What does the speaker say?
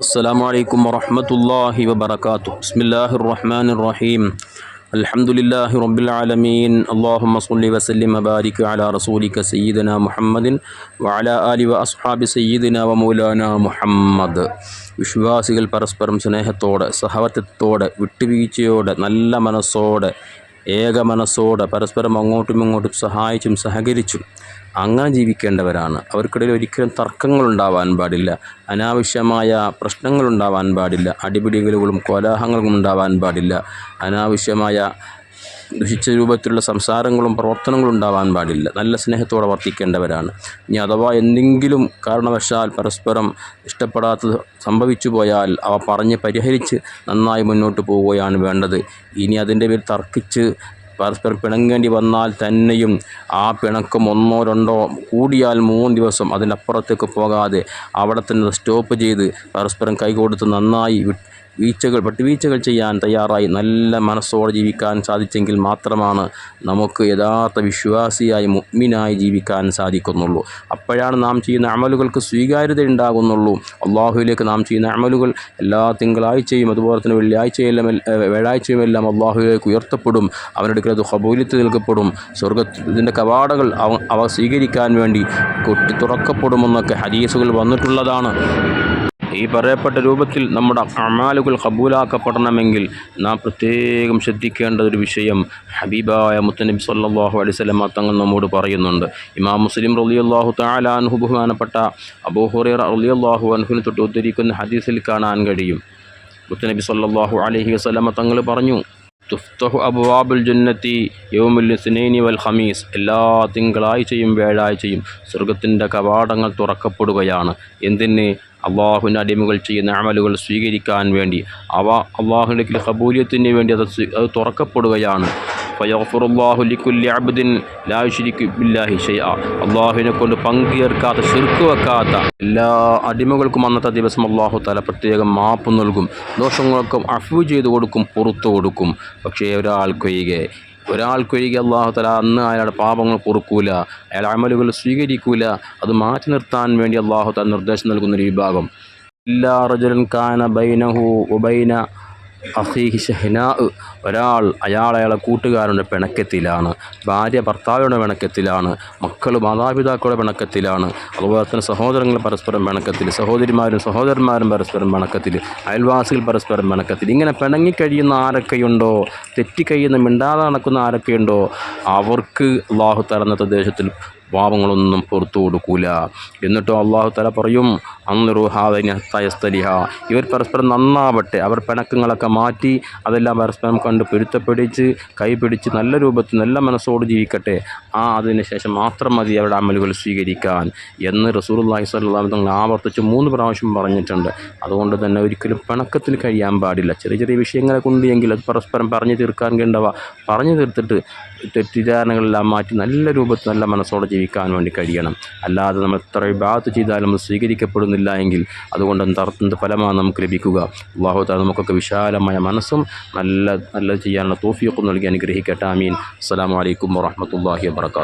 السلام عليكم ورحمة الله وبركاته بسم الله الرحمن الرحيم الحمد لله رب العالمين اللهم صل وسلم وبارك على رسولك سيدنا محمد وعلى آله وأصحاب سيدنا ومولانا മുഹമ്മദ് വിശ്വാസികൾ പരസ്പരം സ്നേഹത്തോടെ സഹവർത്തിത്വത്തോടെ വിട്ടുവീഴ്ചയോടെ നല്ല മനസ്സോടെ ഏക മനസ്സോടെ പരസ്പരം അങ്ങോട്ടും ഇങ്ങോട്ടും സഹായിച്ചും സഹകരിച്ചും അങ്ങനെ ജീവിക്കേണ്ടവരാണ്. അവർക്കിടയിൽ ഒരിക്കലും തർക്കങ്ങളുണ്ടാവാൻ പാടില്ല. അനാവശ്യമായ പ്രശ്നങ്ങളുണ്ടാവാൻ പാടില്ല. അടിപിടികളും കോലാഹലങ്ങളും ഉണ്ടാവാൻ പാടില്ല. അനാവശ്യമായ ദുഷിച്ച രൂപത്തിലുള്ള സംസാരങ്ങളും പ്രവർത്തനങ്ങളും ഉണ്ടാവാൻ പാടില്ല. നല്ല സ്നേഹത്തോടെ വർത്തിക്കേണ്ടവരാണ്. ഇനി അഥവാ എന്തെങ്കിലും കാരണവശാൽ പരസ്പരം ഇഷ്ടപ്പെടാത്തത് സംഭവിച്ചു പോയാൽ അവ പറഞ്ഞ് പരിഹരിച്ച് നന്നായി മുന്നോട്ട് പോവുകയാണ് വേണ്ടത്. ഇനി അതിന്റെ പേരിൽ തർക്കിച്ച് പരസ്പരം പിണങ്ങേണ്ടി വന്നാൽ തന്നെയും ആ പിണക്കം ഒന്നോ രണ്ടോ കൂടിയാൽ മൂന്ന് ദിവസം അതിനപ്പുറത്തേക്ക് പോകാതെ അവിടെ തന്നെ സ്റ്റോപ്പ് ചെയ്ത് പരസ്പരം കൈകൊടുത്ത് നന്നായി വിട്ട് വീഴ്ചകൾ വിട്ടുവീഴ്ചകൾ ചെയ്യാൻ തയ്യാറായി നല്ല മനസ്സോടെ ജീവിക്കാൻ സാധിച്ചെങ്കിൽ മാത്രമാണ് നമുക്ക് യഥാർത്ഥ വിശ്വാസിയായി മുഗ്മിനായി ജീവിക്കാൻ സാധിക്കുന്നുള്ളൂ. അപ്പോഴാണ് നാം ചെയ്യുന്ന അമലുകൾക്ക് സ്വീകാര്യത ഉണ്ടാകുന്നുള്ളൂ. അള്ളാഹുവിലേക്ക് നാം ചെയ്യുന്ന അമലുകൾ എല്ലാ തിങ്കളാഴ്ചയും അതുപോലെ തന്നെ വെള്ളിയാഴ്ചയെല്ലാം വ്യാഴാഴ്ചയും എല്ലാം അള്ളാഹുവിലേക്ക് ഉയർത്തപ്പെടും. അവരുടെ അത് ഹബൂലിത്ത് നൽകപ്പെടും. സ്വർഗത്തിന്റെ കവാടകൾ അവ അവ സ്വീകരിക്കാൻ വേണ്ടി കൊട്ടി തുറക്കപ്പെടുമെന്നൊക്കെ ഹദീസുകൾ വന്നിട്ടുള്ളതാണ്. ഈ പറയപ്പെട്ട രൂപത്തിൽ നമ്മുടെ അമാലുകൾ കബൂലാക്കപ്പെടണമെങ്കിൽ നാം പ്രത്യേകം ശ്രദ്ധിക്കേണ്ട ഒരു വിഷയം ഹബീബായ മുത്തനബി സല്ലാഹു അലിസ്ലമ തങ്ങൾ നമ്മോട് പറയുന്നുണ്ട്. ഇമാം മുസ്ലിം റലിയല്ലാഹു താലാൻഹു ബഹുമാനപ്പെട്ട അബൂഹുറേർ റലിയല്ലാഹു അൻഹുവിന് തൊട്ട് ഉദ്ധരിക്കുന്ന ഹദീസിൽ കാണാൻ കഴിയും. മുത്തനബി സല്ലാഹു അലഹി വസ്ലമ തങ്ങൾ പറഞ്ഞു തുഫ്തഹു അബുവാബുൽ ജന്നത്തി യൗമുൽ ഇസ്നൈനി വൽ ഖമീസ്. എല്ലാ തിങ്കളാഴ്ചയും വ്യാഴാഴ്ചയും സ്വർഗത്തിന്റെ കവാടങ്ങൾ തുറക്കപ്പെടുകയാണ്. എന്തിന്? അള്ളാഹുവിന്റെ അടിമകൾ ചെയ്യുന്ന അമലുകൾ സ്വീകരിക്കാൻ വേണ്ടി. അവ അള്ളാഹുവിന്റെ കബൂലിയത്തിന് വേണ്ടി അത് അത് തുറക്കപ്പെടുകയാണ്. ഫയഫുറുല്ലാഹു ലിക്കുല്ലി അബ്ദിൻ ലാഷിരിക്കു ബില്ലാഹി ഷെയ്അ അള്ളാഹുവിനെ കൊണ്ട് പങ്കുചേർക്കാത്ത വെക്കാത്ത എല്ലാ അടിമകൾക്കും അന്നത്തെ ദിവസം അള്ളാഹു തല പ്രത്യേകം മാപ്പ് നൽകും. ദോഷങ്ങളൊക്കെ അഫു ചെയ്തു കൊടുക്കും പുറത്തു കൊടുക്കും. പക്ഷേ ഒരാൾക്കൊഴികെ ഒരാൾക്കൊഴികെ അള്ളാഹു തല അന്ന് അയാളുടെ പാപങ്ങൾ പൊറുക്കൂല അയാൾ അമലുകൾ സ്വീകരിക്കൂല. അത് മാറ്റി നിർത്താൻ വേണ്ടി അള്ളാഹു തല നിർദ്ദേശം നൽകുന്ന ഒരു വിഭാഗം. എല്ലാ റജുലൻ കാന ബൈനഹു ഉബൈന അഹീഹി ഷഹ്നാ ഒരാൾ അയാൾ അയാളെ കൂട്ടുകാരുടെ പിണക്കത്തിലാണ്. ഭാര്യ ഭർത്താവിയുടെ പിണക്കത്തിലാണ്. മക്കൾ മാതാപിതാക്കളുടെ പിണക്കത്തിലാണ്. അതുപോലെ തന്നെ സഹോദരങ്ങൾ പരസ്പരം പിണക്കത്തിൽ. സഹോദരിമാരും സഹോദരന്മാരും പരസ്പരം പിണക്കത്തിൽ. അയൽവാസികൾ പരസ്പരം പിണക്കത്തിൽ. ഇങ്ങനെ പിണങ്ങിക്കഴിയുന്ന ആരൊക്കെയുണ്ടോ? തെറ്റിക്കഴിയുന്ന മിണ്ടാതെ നടക്കുന്ന ആരൊക്കെയുണ്ടോ? അവർക്ക് അള്ളാഹു തരുന്ന ദേശത്തിൽ പാപങ്ങളൊന്നും പുറത്തു കൊടുക്കൂല. എന്നിട്ടോ അള്ളാഹു തല പറയും അന്നുറുഹാദനിഹ ഇവർ പരസ്പരം നന്നാവട്ടെ. അവർ പിണക്കങ്ങളൊക്കെ മാറ്റി അതെല്ലാം പരസ്പരം കണ്ട് പൊരുത്തപ്പിടിച്ച് കൈപിടിച്ച് നല്ല രൂപത്തിൽ നല്ല മനസ്സോട് ജീവിക്കട്ടെ. ആ അതിന് ശേഷം മാത്രം മതി അവരുടെ അമലുകൾ സ്വീകരിക്കാൻ എന്ന് റസൂർല്ലാഹി സ്വല്ലാം തങ്ങൾ ആവർത്തിച്ച് മൂന്ന് പ്രാവശ്യം പറഞ്ഞിട്ടുണ്ട്. അതുകൊണ്ട് തന്നെ ഒരിക്കലും പിണക്കത്തിൽ കഴിയാൻ പാടില്ല. ചെറിയ ചെറിയ വിഷയങ്ങളെ കൊണ്ട് എങ്കിൽ അത് പരസ്പരം പറഞ്ഞു തീർക്കാൻ കേണ്ടവ പറഞ്ഞു തീർത്തിട്ട് തെറ്റിദ്ധാരണകളെല്ലാം മാറ്റി നല്ല രൂപത്തിൽ നല്ല മനസ്സോടെ ജീവിക്കാൻ വേണ്ടി കഴിയണം. അല്ലാതെ നമ്മൾ എത്ര വിഭാഗത്ത് ചെയ്താലും സ്വീകരിക്കപ്പെടുന്നില്ല എങ്കിൽ അതുകൊണ്ട് എന്ത് ഫലമാണ് നമുക്ക് ലഭിക്കുക? അള്ളാഹു താല നമുക്കൊക്കെ വിശാലമായ മനസ്സും നല്ല നല്ലത് ചെയ്യാനുള്ള തോഫിയൊക്കെ നൽകി അനുഗ്രഹിക്കട്ടെ. ആമീൻ. അസ്സാം വലൈക്കും വാഹമത്തല്ലാഹി വാത്തു